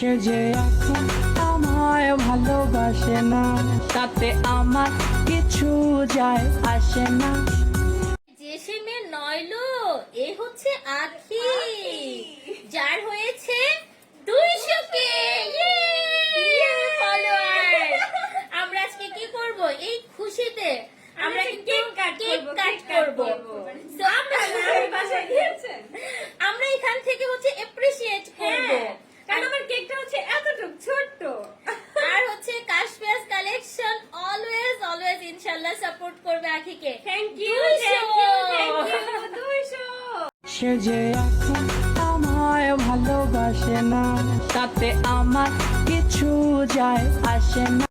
সে যে এখন আমায় ভালোবাসে না তাতে আমার কিছু যায় আসে না। যে সে মেয়ে নয়লো এ হচ্ছে আখি। যার হয়েছে দুইশো কে। আমরা আজকে কি করব? এই খুশিতে আমরা কেক কাট কেক কাট করব আমরা আমরা এখান থেকে হচ্ছে এপ্রিসিয়েট করব হ্যাঁ, কারণ আমার কেকটা হচ্ছে এতটুক ছোট্ট আর হচ্ছে কালেকশন অলওয়েজ অলওয়েজ ইনশাআল্লাহ সাপোর্ট করবে আখিকে। Thank you thank you thank you দুইশো! সে যে এখন আমায় ভালোবাসে না তাতে আমার কিছু যায় আসে না।